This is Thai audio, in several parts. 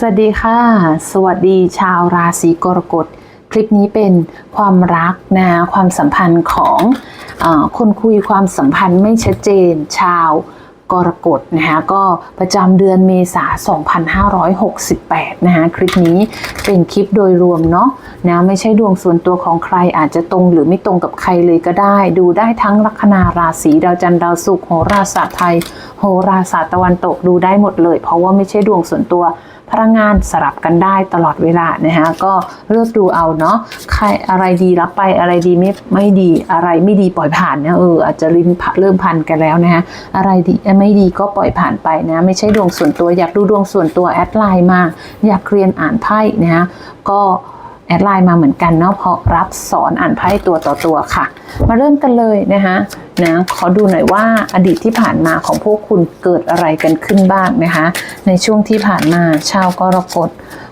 สวัสดีค่ะ สวัสดีชาวราศีกรกฎ คลิปนี้เป็นความรักนะความสัมพันธ์ของอคนคุยความสัมพันธ์ไม่ชัดเจน ชาว กรกฎนะคะก็ประจำเดือนเมษา 2568 นะคะคลิปนี้เป็นคลิปโดยรวมเนาะนะไม่ใช่ดวงส่วนตัวของใครอาจจะตรงหรือไม่ตรงกับใครเลยก็ได้ ดูได้ทั้งลัคนาราศีดาวจันทร์ดาวศุกร์โหราศาสตร์ไทย โหราศาสตร์ตะวันตกดูได้หมดเลย เพราะว่าไม่ใช่ดวงส่วนตัวพลังงานสลับกันได้ตลอดเวลานะคะก็เลือกดูเอาเนาะใครอะไรดีรับไปอะไรดีไม่ไม่ดีอะไรไม่ดีปล่อยผ่านนะเอออาจจะริมเริ่มพันกันแล้วนะคะอะไรดีไม่ดีก็ปล่อยผ่านไปนะไม่ใช่ดวงส่วนตัวอยากดูดวงส่วนตัวแอดไลน์มา อยากเรียนอ่านไพ่นะคะก็แอดไลน์มาเหมือนกันเนาะเพราะรับสอนอ่านไพ่ตัวต่อตัวค่ะ มาเริ่มกันเลยนะคะนะขอดูหน่อยว่าอดีตที่ผ่านมาของพวกคุณเกิดอะไรกันขึ้นบ้างนะคะ ในช่วงที่ผ่านมาชาวกรกฎ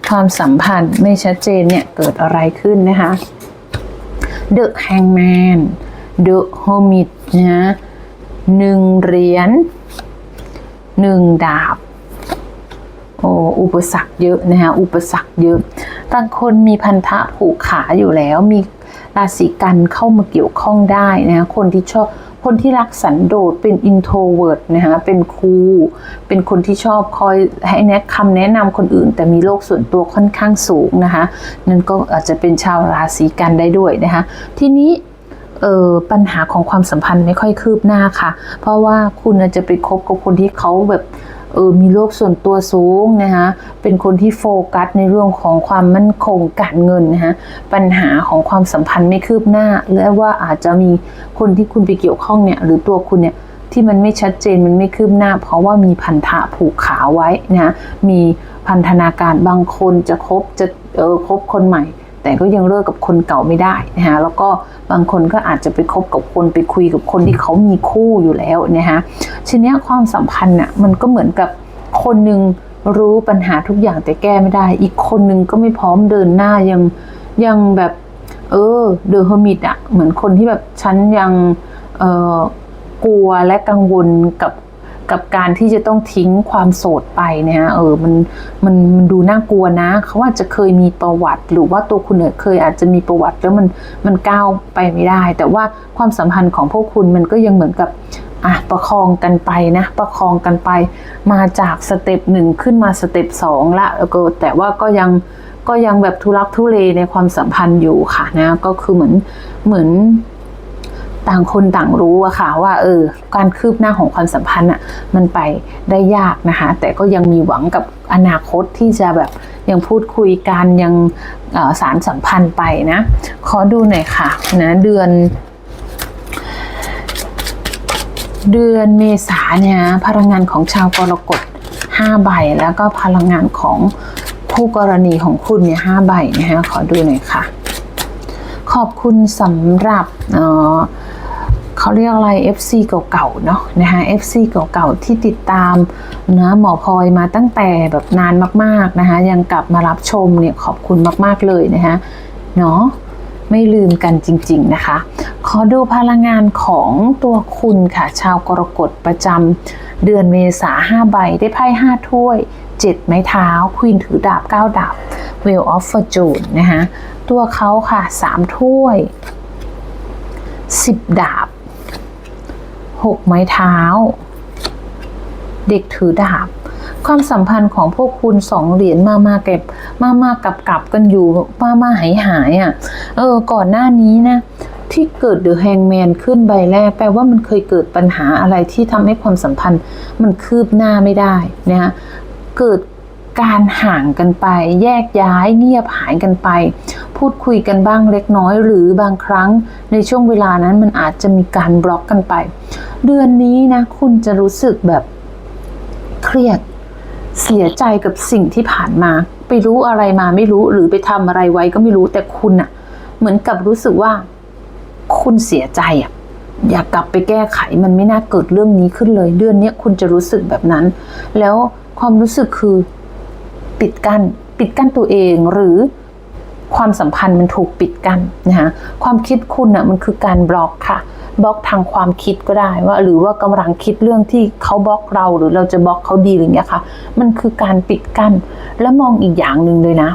ความสัมพันธ์ไม่ชัดเจนเนี่ยเกิดอะไรขึ้นนะคะ The Hangman The Hermit นะะ หนึ่งเหรียญหนึ่งดาบโอ้อุปสรรคเยอะนะคะอุปสรรคเยอะบางคนมีพันธะผูกขาอยู่แล้วมีราศีกันเข้ามาเกี่ยวข้องได้นะคะคนที่ชอบคนที่รักสันโดษเป็น introvert นะคะเป็นครูเป็นคนที่ชอบคอยให้แนะคำแนะนำคนอื่น แต่มีโลกส่วนตัวค่อนข้างสูงนะคะนั่นก็อาจจะเป็นชาวราศีกันได้ด้วยนะคะทีนี้ ออปัญหาของความสัมพันธ์ไม่ค่อยคืบหน้าค่ะ เพราะว่าคุณอาจจะไปคบกับคนที่เขาแบบเออมีโลกส่วนตัวสูงนะคะเป็นคนที่โฟกัสในเรื่องของความมั่นคงการเงินนะคะปัญหาของความสัมพันธ์ไม่คืบหน้า และว่าอาจจะมีคนที่คุณไปเกี่ยวข้องเนี่ยหรือตัวคุณเนี่ยที่มันไม่ชัดเจนมันไม่คืบหน้า เพราะว่ามีพันธะผูกขาไว้นะมีพันธนาการบางคนจะคบจะเออคบคนใหม่ แต่ก็ยังเลิกกับคนเก่าไม่ได้นะฮะแล้วก็บางคนก็อาจจะไปคบกับคนไปคุยกับคนที่เขามีคู่อยู่แล้วนะฮะทีเนี้ยความสัมพันธ์น่ะมันก็เหมือนกับคนหนึ่งรู้ปัญหาทุกอย่างแต่แก้ไม่ได้ อีกคนหนึ่งก็ไม่พร้อมเดินหน้ายังยังแบบเออเดอะเฮอร์มิตอะเหมือนคนที่แบบฉันยังเออกลัวและกังวลกับ กับการที่จะต้องทิ้งความโสดไปเนี่ยเออมันมันมันดูน่ากลัวนะเขาว่าจะเคยมีประวัติ หรือว่าตัวคุณเนี่ยเคยอาจจะมีประวัติแล้วมันมันก้าวไปไม่ได้ แต่ว่าความสัมพันธ์ของพวกคุณมันก็ยังเหมือนกับอะประคองกันไปนะ ประคองกันไป มาจากสเต็ปหนึ่งขึ้นมาสเต็ปสองละแล้วก็แต่ว่าก็ยังก็ยังแบบทุรักทุเลในความสัมพันธ์อยู่ค่ะนะ ก็คือเหมือนเหมือน ต่างคนต่างรู้อะค่ะว่าเออการคืบหน้าของความสัมพันธ์อะมันไปได้ยากนะคะแต่ก็ยังมีหวังกับอนาคตที่จะแบบยังพูดคุยกันยังสารสัมพันธ์ไปนะขอดูหน่อยค่ะนะเดือน เดือนเมษาเนี่ยพลังงานของชาวกรกฎ5ใบแล้วก็พลังงานของคู่กรณีของคุณเนี่ยห้าใบนะคะขอดูหน่อยค่ะ ขอบคุณสำหรับเอ่อ เขาเรียกอะไร FC เก่าๆเนาะนะคะ FC เก่าๆที่ติดตามนะหมอพลอยมาตั้งแต่แบบนานมากๆนะคะยังกลับมารับชมเนี่ยขอบคุณมากๆเลยนะคะเนาะไม่ลืมกันจริง ๆนะคะ ขอดูพลังงานของตัวคุณค่ะ ชาวกรกฎประจำเดือนเมษาห้าใบได้ไพ่ห้าถ้วยเจ็ดไม้เท้าควีนถือดาบเก้าดาบ Wheel of Fortune นะคะตัวเขาค่ะสามถ้วยสิบดาบ หกไม้เท้า เด็กถือดาบ ความสัมพันธ์ของพวกคุณสองเหรียญมามาเก็บ มามากับกับกันอยู่มามาหายหายอะ เออ ก่อนหน้านี้นะที่เกิดเดอะแฮงแมนขึ้นใบแรก แปลว่ามันเคยเกิดปัญหาอะไรที่ทำให้ความสัมพันธ์มันคืบหน้าไม่ได้นะฮะเกิดการห่างกันไป แยกย้ายเงียบหายกันไป พูดคุยกันบ้างเล็กน้อย หรือบางครั้งในช่วงเวลานั้นมันอาจจะมีการบล็อกกันไป เดือนนี้นะ คุณจะรู้สึกแบบเครียดเสียใจกับสิ่งที่ผ่านมา ไปรู้อะไรมาไม่รู้หรือไปทำอะไรไว้ก็ไม่รู้แต่คุณอะเหมือนกับรู้สึกว่า คุณเสียใจอะอยากกลับไปแก้ไขมันไม่น่าเกิดเรื่องนี้ขึ้นเลย เดือนนี้คุณจะรู้สึกแบบนั้น แล้วความรู้สึกคือปิดกั้นปิดกั้นตัวเองหรือ ความสัมพันธ์มันถูกปิดกั้นนะคะความคิดคุณอะมันคือการบล็อกค่ะบล็อกทางความคิดก็ได้ว่า หรือว่ากำลังคิดเรื่องที่เขาบล็อกเราหรือเราจะบล็อกเขาดีหรืออย่างเงี้ยค่ะ มันคือการปิดกั้น แล้วมองอีกอย่างหนึ่งเลยนะ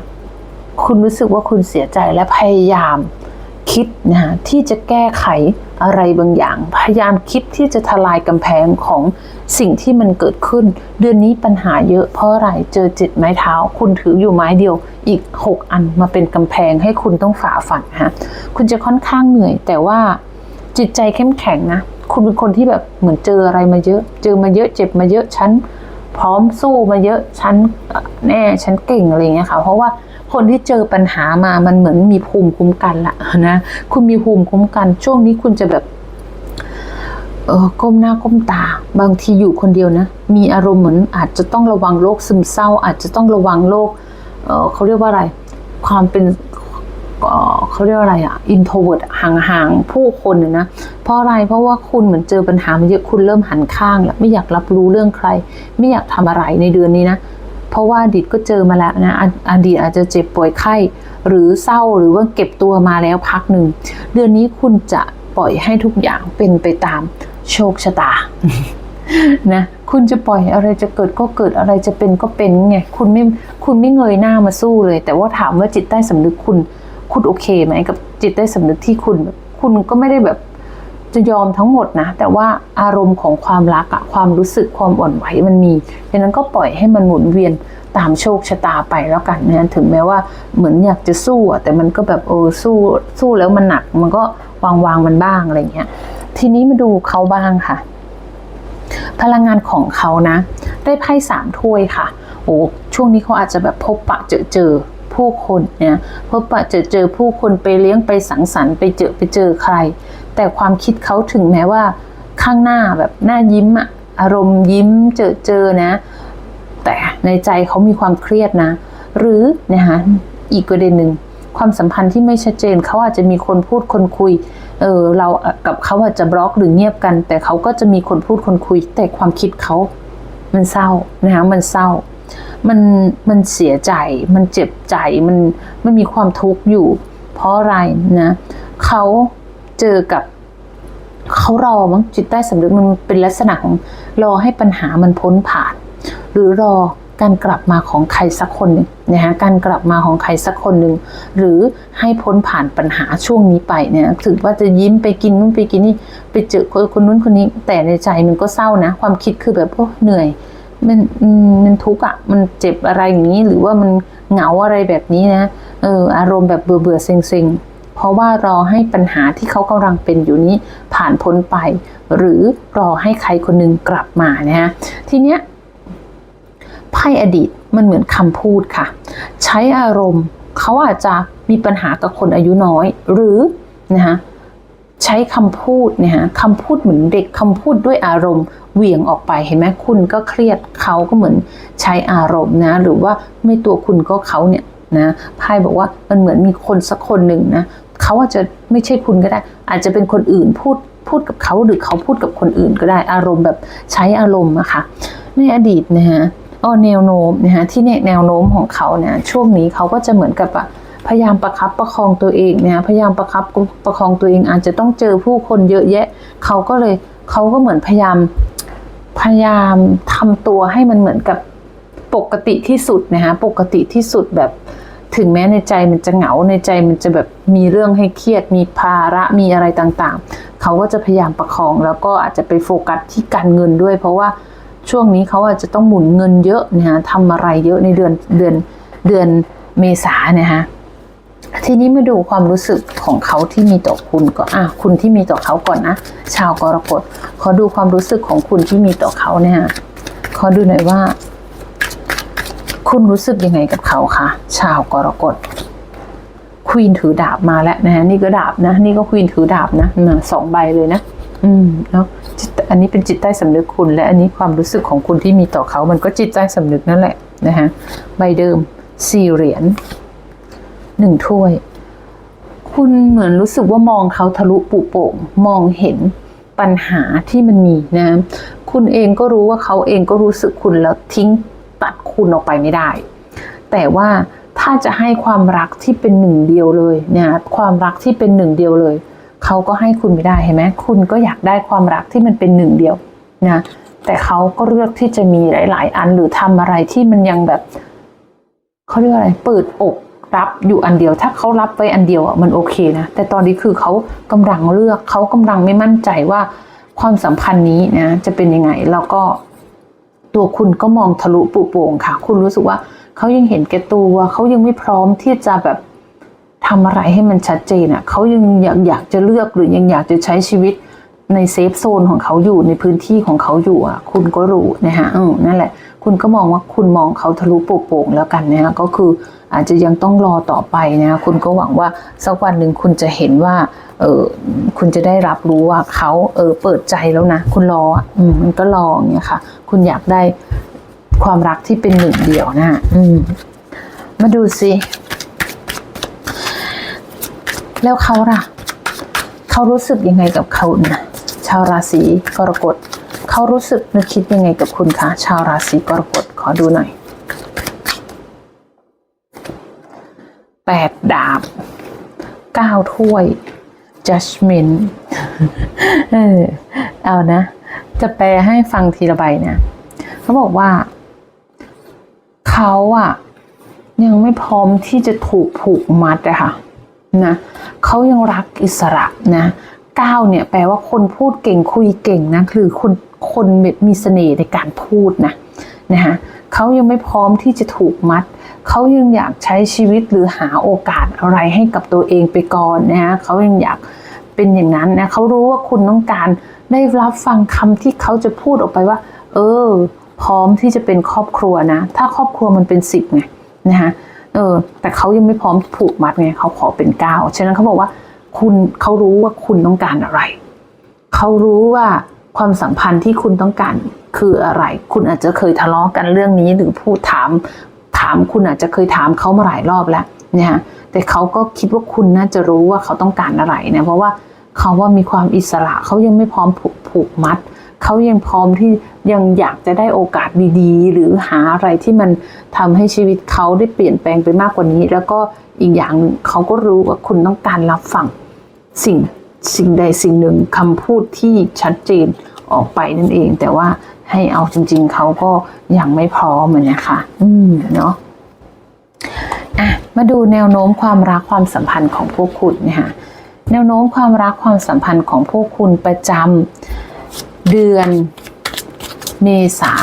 คุณรู้สึกว่าคุณเสียใจและพยายาม คิดนะฮะที่จะแก้ไขอะไรบางอย่าง พยายามคิดที่จะทลายกำแพงของสิ่งที่มันเกิดขึ้น เดือนนี้ปัญหาเยอะเพราะอะไรเจอจ็ดไม้เท้า คุณถืออยู่ไม้เดียวอีก 6 อันมาเป็นกำแพงให้คุณต้องฝ่าฟันฮะคุณจะค่อนข้างเหนื่อย แต่ว่าจิตใจเข้มแข็งนะ คุณเป็นคนที่แบบเหมือนเจออะไรมาเยอะ เจอมาเยอะเจ็บมาเยอะฉันพร้อมสู้มาเยอะฉันแน่ฉันเก่งอะไรอย่างเงี้ยค่ะ เพราะว่า คนที่เจอปัญหามามันเหมือนมีภูมิคุ้มกันละนะคุณมีภูมิคุ้มกัน ช่วงนี้คุณจะแบบเออก้มหน้าก้มตา บางทีอยู่คนเดียวนะ มีอารมณ์เหมือนอาจจะต้องระวังโรคซึมเศร้า อาจจะต้องระวังโรคเออเขาเรียกว่าอะไร ความเป็นเออเขาเรียกว่าอะไรอะอินโทรเวิร์ดห่างๆผู้คนน่ยนะ เพราะอะไรเพราะว่าคุณเหมือนเจอปัญหามาเยอะคุณเริ่มหันข้างแล้วไม่อยากรับรู้เรื่องใคร ไม่อยากทำอะไรในเดือนนี้นะ เพราะว่าอดีตก็เจอมาแล้วนะอดีตอาจจะเจ็บป่วยไข้ หรือเศร้าหรือว่าเก็บตัวมาแล้วพักหนึ่ง เดือนนี้คุณจะปล่อยให้ทุกอย่างเป็นไปตามโชคชะตานะคุณจะปล่อยอะไรจะเกิดก็เกิดอะไรจะเป็นก็เป็นไงคุณไม่คุณไม่เงยหน้ามาสู้เลย แต่ว่าถามว่าจิตใต้สำนึกคุณ คุณโอเคไหมกับจิตใต้สำนึกที่คุณ คุณก็ไม่ได้แบบ จะยอมทั้งหมดนะ แต่ว่าอารมณ์ของความรักอะความรู้สึกความอ่อนไหวมันมีดังนั้นก็ปล่อยให้มันหมุนเวียนตามโชคชะตาไปแล้วกันนะถึงแม้ว่าเหมือนอยากจะสู้อะแต่มันก็แบบเออสู้สู้แล้วมันหนัก มันก็วางวางมันบ้างอะไรเงี้ยทีนี้มาดูเขาบ้างค่ะ พลังงานของเขานะ ได้ไพ่สามถ้วยค่ะโอ้ช่วงนี้เขาอาจจะแบบพบปะเจอเจอผู้คนเนี่ยพบปะเจอเจอผู้คนไปเลี้ยงไปสังสรรค์ไปเจอไปเจอใคร แต่ความคิดเขาถึงแม้ว่าข้างหน้าแบบหน้ายิ้มอะอารมณ์ยิ้มเจอเจอนะ แต่ในใจเขามีความเครียดนะ หรือนะคะอีกประเด็นหนึ่งความสัมพันธ์ที่ไม่ชัดเจนเขาอาจจะมีคนพูดคนคุย เออเรากับเขาอาจจะบล็อกหรือเงียบกัน แต่เขาก็จะมีคนพูดคนคุย แต่ความคิดเขา มันเศร้านะคะมันเศร้า มันมันเสียใจ มันเจ็บใจ มันมันมีความทุกข์อยู่ เพราะอะไรนะเขา เจอกับเขารอมั้งจิตใต้สำนึกมันเป็นลักษณะของรอให้ปัญหามันพ้นผ่าน หรือรอการกลับมาของใครสักคนหนึ่งนะฮะการกลับมาของใครสักคนหนึ่งหรือให้พ้นผ่านปัญหาช่วงนี้ไปเนี่ยถึงว่าจะยิ้มไปกินนู่นไปกินนี่ไปเจอคนคนนู้นคนนี้ แต่ในใจมันก็เศร้านะ ความคิดคือแบบโอ้เหนื่อยมันมันทุกข์อะมันเจ็บอะไรอย่างนี้ หรือว่ามันเหงาอะไรแบบนี้นะเอออารมณ์แบบเบื่อเบื่อเซ็งเซ็ง เพราะว่ารอให้ปัญหาที่เขากำลังเป็นอยู่นี้ผ่านพ้นไป หรือรอให้ใครคนหนึ่งกลับมานะฮะทีเนี้ยไพ่อดีตมันเหมือนคำพูดค่ะ ใช้อารมณ์เขาอาจจะมีปัญหากับคนอายุน้อย หรือนะคะใช้คำพูดเนี่ยฮะคำพูดเหมือนเด็กคำพูดด้วยอารมณ์เหวี่ยงออกไปเห็นไหมคุณก็เครียดเขาก็เหมือนใช้อารมณ์นะหรือว่าไม่ตัวคุณก็เขาเนี่ยนะไพ่บอกว่ามันเหมือนมีคนสักคนหนึ่งนะ เขาอาจจะไม่ใช่คุณก็ได้ อาจจะเป็นคนอื่นพูดพูดกับเขาหรือเขาพูดกับคนอื่นก็ได้อารมณ์แบบใช้อารมณ์อะค่ะในอดีตนะฮะอ๋อแนวโน้มนะฮะที่เนี่ยแนวโน้มของเขาเนี่ยช่วงนี้เขาก็จะเหมือนกับอะพยายามประคับประคองตัวเองเนี่ยพยายามประคับประคองตัวเองอาจจะต้องเจอผู้คนเยอะแยะ เขาก็เลยเขาก็เหมือนพยายามพยายามทำตัวให้มันเหมือนกับปกติที่สุดนะคะปกติที่สุดแบบ ถึงแม้ในใจมันจะเหงาในใจมันจะแบบมีเรื่องให้เครียด มีภาระมีอะไรต่างๆ เขาก็จะพยายามประคองแล้วก็อาจจะไปโฟกัสที่การเงินด้วย เพราะว่าช่วงนี้เขาอาจจะต้องหมุนเงินเยอะนะคะทำอะไรเยอะในเดือนเดือนเดือนเมษาเนะคะทีนี้มาดูความรู้สึกของเขาที่มีต่อคุณก็อะคุณที่มีต่อเขาก่อนนะ ชาวกรกฎขอดูความรู้สึกของคุณที่มีต่อเขาเนี่ยขอดูหน่อยว่า คุณรู้สึกยังไงกับเขาคะชาวกรกฎควีนถือดาบมาแล้วนะฮะนี่ก็ดาบนะ นี่ก็ควีนถือดาบนะนะสองใบเลยนะ อืมเนาะจิตอันนี้เป็นจิตใต้สำนึกคุณ และอันนี้ความรู้สึกของคุณที่มีต่อเขา มันก็จิตใต้สำนึกนั่นแหละนะฮะใบเดิมสี่เหรียญหนึ่งถ้วย คุณเหมือนรู้สึกว่ามองเขาทะลุปุโป่งมองเห็นปัญหาที่มันมีนะ คุณเองก็รู้ว่าเขาเองก็รู้สึกคุณแล้วทิ้ง คุณออกไปไม่ได้ แต่ว่าถ้าจะให้ความรักที่เป็นหนึ่งเดียวเลยเนี่ยความรักที่เป็นหนึ่งเดียวเลย เขาก็ให้คุณไม่ได้เห็นไหมคุณก็อยากได้ความรักที่มันเป็นหนึ่งเดียวนะแต่เขาก็เลือกที่จะมีหลาย ๆ อันหรือทำอะไรที่มันยังแบบเขาเรียกว่าอะไรเปิดอกรับอยู่อันเดียว ถ้าเขารับไว้อันเดียวอะมันโอเคนะแต่ตอนนี้คือเขากำลังเลือกเขากำลังไม่มั่นใจว่าความสัมพันธ์นี้นะจะเป็นยังไงแล้วก็ ตัวคุณก็มองทะลุปุโป่งค่ะ คุณรู้สึกว่าเขายังเห็นแก่ตัวเขายังไม่พร้อมที่จะแบบทำอะไรให้มันชัดเจนอะเขายังอยากอยากจะเลือกหรือยังอยากจะใช้ชีวิตในเซฟโซนของเขาอยู่ในพื้นที่ของเขาอยู่อะ คุณก็รู้นะฮะเออนั่นแหละ คุณก็มองว่าคุณมองเขาทะลุปุโป่งแล้วกันนะฮะก็คือ อาจจะยังต้องรอต่อไปนะคุณก็หวังว่าสักวันหนึ่งคุณจะเห็นว่าเออคุณจะได้รับรู้ว่าเขาเออเปิดใจแล้วนะ คุณรออืมมันก็รออย่างเงี้ยค่ะ คุณอยากได้ความรักที่เป็นหนึ่งเดียวนะะอืมมาดูสิแล้วเขาล่ะ เขารู้สึกยังไงกับเขานะชาวราศีกรกฎเขารู้สึกนึกคิดยังไงกับคุณคะชาวราศีกรกฎขอดูหน่อย แปดดาบเก้าถ้วย judgment เออเอานะ จะแปลให้ฟังทีละใบนะ เขาบอกว่า เขาอะยังไม่พร้อมที่จะถูกผูกมัดอะค่ะนะเขายังรักอิสระนะเก้าเนี่ยแปลว่าคนพูดเก่งคุยเก่งนะคือคนคนมีเสน่ห์ในการพูดนะนะคะเขายังไม่พร้อมที่จะถูกมัด เขายังอยากใช้ชีวิตหรือหาโอกาสอะไรให้กับตัวเองไปก่อนนะฮะเขายังอยากเป็นอย่างนั้นนะเขารู้ว่าคุณต้องการได้รับฟังคำที่เขาจะพูดออกไปว่า เออ พร้อมที่จะเป็นครอบครัวนะ ถ้าครอบครัวมันเป็นสิบไงนะคะเออ แต่เขายังไม่พร้อมผูกมัดไงเขาขอเป็นเก้าฉะนั้นเขาบอกว่าคุณเขารู้ว่าคุณต้องการอะไร เขารู้ว่าความสัมพันธ์ที่คุณต้องการคืออะไร คุณอาจจะเคยทะเลาะกันเรื่องนี้หรือพูดถามามคุณอาจจะเคยถามเขามาหลายรอบแล้วนะฮะแต่เขาก็คิดว่าคุณน่าจะรู้ว่าเขาต้องการอะไรนะเพราะว่าเขาว่ามีความอิสระเขายังไม่พร้อมผูกผูกมัดเขายังพร้อมที่ยังอยากจะได้โอกาสดีๆ หรือหาอะไรที่มันทำให้ชีวิตเขาได้เปลี่ยนแปลงไปมากกว่านี้ แล้วก็อีกอย่างหนึ่งเขาก็รู้ว่าคุณต้องการรับฟังสิ่งสิ่งใดสิ่งหนึ่งคำพูดที่ชัดเจนออกไปนั่นเอง แต่ว่า ให้เอาจริง ๆ เขาก็ยังไม่พร้อมอะนะคะอืมเนาะอะมาดูแนวโน้มความรักความสัมพันธ์ของพวกคุณนะคะแนวโน้มความรักความสัมพันธ์ของพวกคุณประจำเดือนเมษา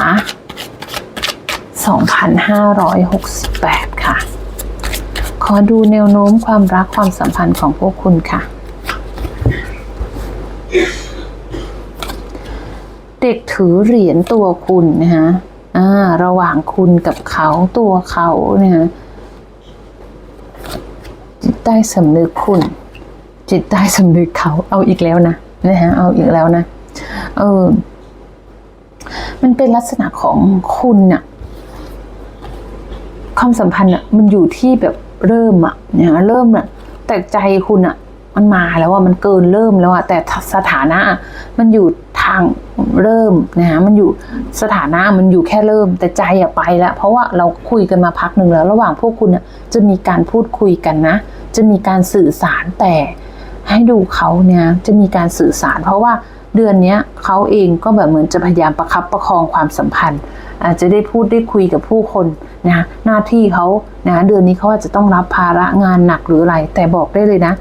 2568 ค่ะ ขอดูแนวโน้มความรักความสัมพันธ์ของพวกคุณค่ะ เด็กถือเหรียญตัวคุณนะฮะอ่าระหว่างคุณกับเขาตัวเขาเนี่ยฮะจิตใต้สำนึกคุณ จิตใต้สำนึกเขาเอาอีกแล้วนะนะฮะเอาอีกแล้วนะเออมันเป็นลักษณะของคุณน่ะความสัมพันธ์อะมันอยู่ที่แบบเริ่มอะเนี่ยเริ่มอะแต่ใจคุณอะมันมาแล้วว่ามันเกินเริ่มแล้วอะแต่สถานะอะมันอยู่างเริ่มนะฮะมันอยู่สถานะมันอยู่แค่เริ่มแต่ใจอะไปแล้ว เพราะว่าเราคุยกันมาพักหนึ่งแล้ว ระหว่างพวกคุณอะจะมีการพูดคุยกันนะ จะมีการสื่อสารแต่ให้ดูเขาเนี่ยจะมีการสื่อสาร เพราะว่าเดือนนี้เขาเองก็แบบเหมือนจะพยายามประคับประคองความสัมพันธ์อาจจะได้พูดได้คุยกับผู้คนนะหน้าที่เขานะเดือนนี้เขาอาจจะต้องรับภาระงานหนักหรืออะไร แต่บอกได้เลยนะ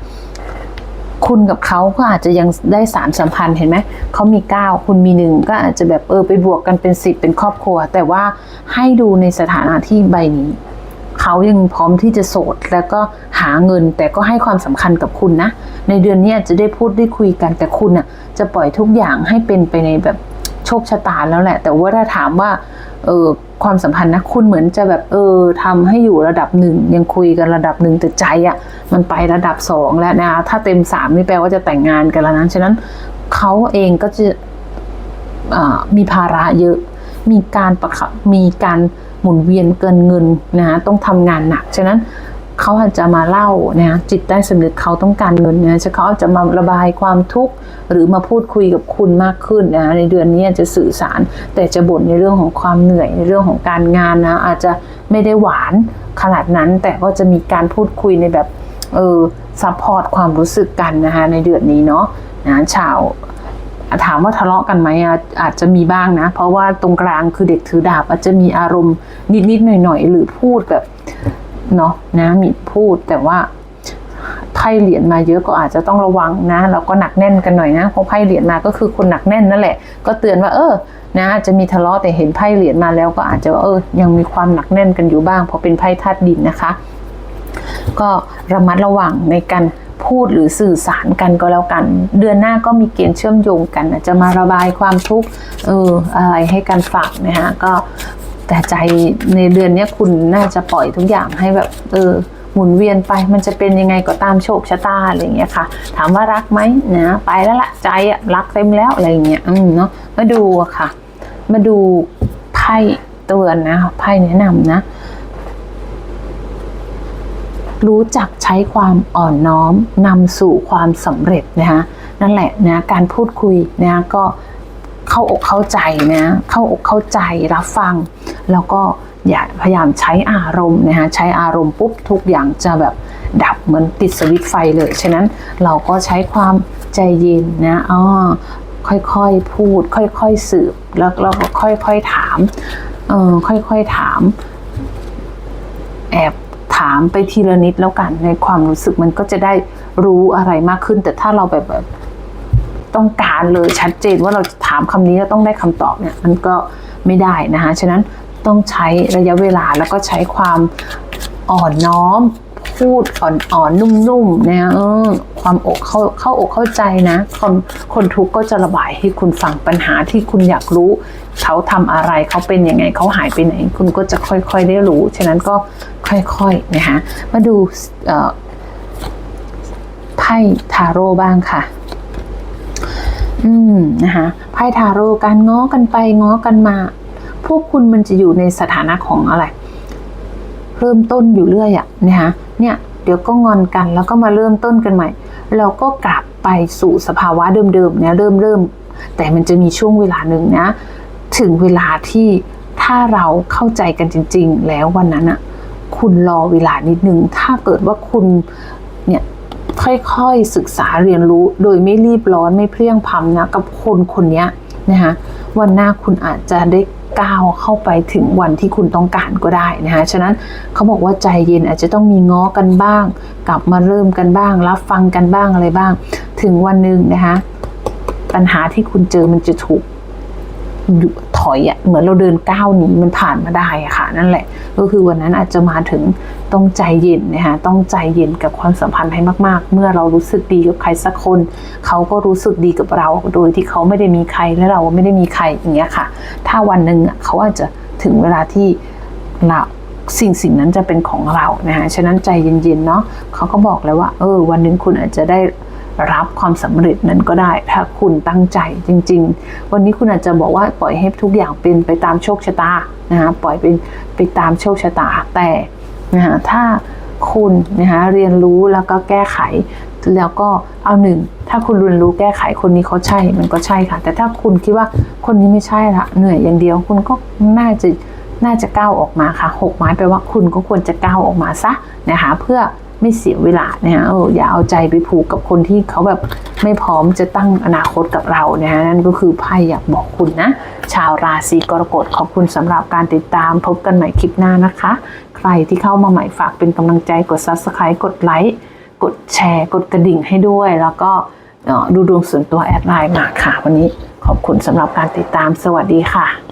คุณกับเขาก็อาจจะยังได้สารสัมพันธ์เห็นไหมเขามีเก้าคุณมีหนึ่งก็อาจจะแบบเออไปบวกกันเป็นสิบเป็นครอบครัว แต่ว่าให้ดูในสถานะที่ใบนี้เขายังพร้อมที่จะโสด แล้วก็หาเงินแต่ก็ให้ความสำคัญกับคุณนะ ในเดือนนี้จะได้พูดได้คุยกันแต่คุณน่ะจะปล่อยทุกอย่างให้เป็นไปในแบบโชคชะตาแล้วแหละ แต่ว่าถ้าถามว่า เออความสัมพันธ์นะคุณเหมือนจะแบบเออทำให้อยู่ระดับหนึ่งยังคุยกันระดับหนึ่งแต่ใจอะ่ะมันไประดับสองแล้วนะถ้าเต็มสามนี่แปลว่าจะแต่งงานกันแล้วนะฉะนั้นเขาเองก็จะมีภาระเยอะ มีการประคับมีการหมุนเวียนเกินเงินนะฮะต้องทำงานหนัก ฉะนั้น เขาอาจจะมาเล่านะจิตใต้สำนึกเขาต้องการเงินนะจะเขาอาจจะมาระบายความทุกข์หรือมาพูดคุยกับคุณมากขึ้นนะในเดือนนี้จะสื่อสาร แต่จะบ่นในเรื่องของความเหนื่อยในเรื่องของการงานนะอาจจะไม่ได้หวานขนาดนั้นแต่ก็จะมีการพูดคุยในแบบเออซัพพอร์ตความรู้สึกกันนะคะในเดือนนี้เนาะนะชาวถามว่าทะเลาะกันไหมอะอาจจะมีบ้างนะ เพราะว่าตรงกลางคือเด็กถือดาบอาจจะมีอารมณ์นิดๆหน่อยๆหรือพูดแบบ เนาะนะมีพูดแต่ว่าไพ่เหรียญมาเยอะก็อาจจะต้องระวังนะแล้วก็หนักแน่นกันหน่อยนะเพราะไพ่เหรียญมาก็คือคนหนักแน่นนั่นแหละ ก็เตือนว่า เออ นะอาจจะมีทะเลาะแต่เห็นไพ่เหรียญมาแล้วก็อาจจะว่าเออ ยังมีความหนักแน่นกันอยู่บ้างเพราะเป็นไพ่ธาตุดินนะคะ ก็ระมัดระวังในการพูดหรือสื่อสารกันก็แล้วกัน เดือนหน้าก็มีเกณฑ์เชื่อมโยงกันอาจจะมาระบายความทุกข์เอออะไรให้กันฟังนะฮะก็ แต่ใจในเดือนนี้คุณน่าจะปล่อยทุกอย่างให้แบบ เออหมุนเวียนไปมันจะเป็นยังไงก็ตามโชคชะตาอะไรอย่างเงี้ยค่ะ ถามว่ารักไหมนะไปแล้วละใจอะรักเต็มแล้วอะไรอย่างเงี้ยอืมเนาะมาดูอะค่ะ มาดูไพ่เตือนนะไพ่แนะนำนะ รู้จักใช้ความอ่อนน้อมนำสู่ความสำเร็จนะคะนั่นแหละนะการพูดคุยนะก็ เข้าอกเข้าใจนะเข้าอกเข้าใจรับฟัง แล้วก็อย่าพยายามใช้อารมณ์นะคะใช้อารมณ์ปุ๊บทุกอย่างจะแบบดับเหมือนติดสวิตไฟเลย ฉะนั้นเราก็ใช้ความใจเย็นนะอ๋อค่อยๆพูด ค่อยๆสืบแล้วเราก็ค่อยๆถามเออค่อยๆถาม แอบถามไปทีละนิดแล้วกันในความรู้สึกมันก็จะได้รู้อะไรมากขึ้น แต่ถ้าเราแบบแบบ ต้องการเลยชัดเจนว่าเราถามคำนี้แล้วต้องได้คำตอบเนี่ยมันก็ไม่ได้นะคะฉะนั้นต้องใช้ระยะเวลาแล้วก็ใช้ความอ่อนน้อม พูดอ่อนๆนุ่มๆนะเออความอกเข้าเข้าอกเข้าใจนะคนคนทุกข์ก็จะระบายให้คุณฟังปัญหาที่คุณอยากรู้เขาทำอะไรเขาเป็นยังไงเขาหายไปไหน คุณก็จะค่อยๆได้รู้ ฉะนั้นก็ค่อยๆนะคะมาดูไพ่ทาโร่บ้างค่ะ อืมนะคะไพ่ทาโร่การง้อกันไปง้อกันมา พวกคุณมันจะอยู่ในสถานะของอะไร เริ่มต้นอยู่เรื่อยอะนะคะเนี่ย เดี๋ยวก็งอนกันแล้วก็มาเริ่มต้นกันใหม่ เราก็กลับไปสู่สภาวะเดิมๆเนี่ยเริ่มเริ่มแต่มันจะมีช่วงเวลาหนึ่งนะ ถึงเวลาที่ถ้าเราเข้าใจกันจริง ๆ แล้ววันนั้นอะคุณรอเวลานิดนึง ถ้าเกิดว่าคุณ ค่อยๆศึกษาเรียนรู้โดยไม่รีบร้อนไม่เพลียงพำนะกับคนคนนี้นะคะวันหน้าคุณอาจจะได้ก้าวเข้าไปถึงวันที่คุณต้องการก็ได้นะคะฉะนั้นเขาบอกว่าใจเย็นอาจจะต้องมีง้อกันบ้าง กลับมาเริ่มกันบ้าง รับฟังกันบ้างอะไรบ้าง ถึงวันหนึ่งนะคะปัญหาที่คุณเจอมันจะถูก อยอะ่ะเหมือนเราเดินก้าวหนีมันผ่านมาได้อะค่ะ นั่นแหละ ก็คือวันนั้นอาจจะมาถึงต้องใจเย็นนะคะต้องใจเย็นกับความสัมพันธ์ให้มากๆ เมื่อเรารู้สึกดีกับใครสักคน เขาก็รู้สึกดีกับเรา โดยที่เขาไม่ได้มีใครและเราไม่ได้มีใครอย่างเงี้ยค่ะ ถ้าวันหนึ่งเขาอาจจะถึงเวลาที่เราสิ่งสิ่งนั้นจะเป็นของเรานะคะฉะนั้นใจเย็นๆเนาะเขาก็บอกเลยว่า เออ วันหนึ่งคุณอาจจะได้ รับความสำเร็จนั้นก็ได้ ถ้าคุณตั้งใจจริง ๆ วันนี้คุณอาจจะบอกว่าปล่อยให้ทุกอย่างเป็นไปตามโชคชะตานะคะปล่อยเป็นไปตามโชคชะตาแต่นะคะถ้าคุณนะคะเรียนรู้แล้วก็แก้ไข แล้วก็เอาหนึ่งถ้าคุณเรียนรู้แก้ไขคนนี้เขาใช่มันก็ใช่ค่ะ แต่ถ้าคุณคิดว่าคนนี้ไม่ใช่ละเหนื่อยอย่างเดียว คุณก็น่าจะน่าจะก้าวออกมาค่ะหกไม้แปลว่าคุณก็ควรจะก้าวออกมาซะนะคะเพื่อ ไม่เสียเวลาเนี่ยออย่าเอาใจไปผูกกับคนที่เขาแบบไม่พร้อมจะตั้งอนาคตกับเรานะฮะนั่นก็คือไพ่อยากบอกคุณนะ ชาวราศีกรกฎขอบคุณสำหรับการติดตามพบกันใหม่คลิปหน้านะคะ ใครที่เข้ามาใหม่ฝากเป็นกำลังใจกด subscribe กดไลค์กดแชร์ กดกระดิ่งให้ด้วย แล้วก็ดูดวงส่วนตัวแอดไลน์มาค่ะ วันนี้ขอบคุณสำหรับการติดตามสวัสดีค่ะ